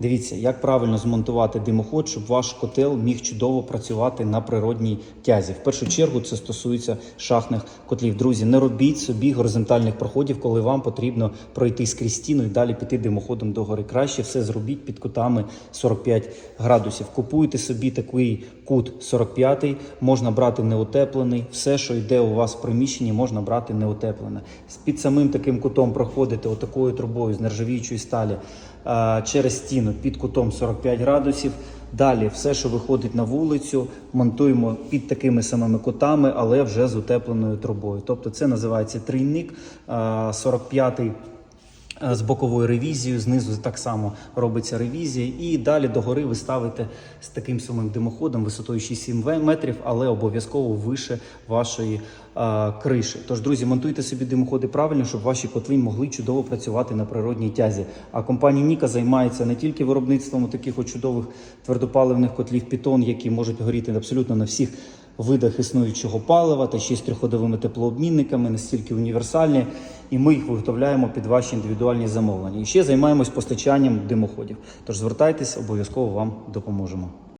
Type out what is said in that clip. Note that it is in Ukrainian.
Дивіться, як правильно змонтувати димоход, щоб ваш котел міг чудово працювати на природній тязі. В першу чергу це стосується шахних котлів. Друзі, не робіть собі горизонтальних проходів, коли вам потрібно пройти скрізь стіну і далі піти димоходом догори. Краще все зробіть під кутами 45 градусів. Купуйте собі такий кут 45, можна брати неутеплений. Все, що йде у вас в приміщенні, можна брати неутеплене. Під самим таким кутом проходите отакою трубою з нержавіючої сталі е, через стіну під кутом 45 градусів. Далі все, що виходить на вулицю, монтуємо під такими самими кутами, але вже з утепленою трубою. Тобто це називається трійник е, 45-й е, з боковою ревізією, знизу так само робиться ревізія, і далі догори ви ставите з таким самим димоходом висотою 6-7 метрів, але обов'язково вище вашої е, криші. Тож, друзі, монтуйте собі димоходи правильно, щоб ваші котли могли чудово працювати на природній тязі. А компанія Ніка займається не тільки виробництвом таких чудових твердопаливних котлів Пітон, які можуть горіти абсолютно на всіх видах існуючого палива та ще з трьохходовими теплообмінниками, настільки універсальні, і ми їх виготовляємо під ваші індивідуальні замовлення. І ще займаємось постачанням димоходів. Тож звертайтесь, обов'язково вам допоможемо.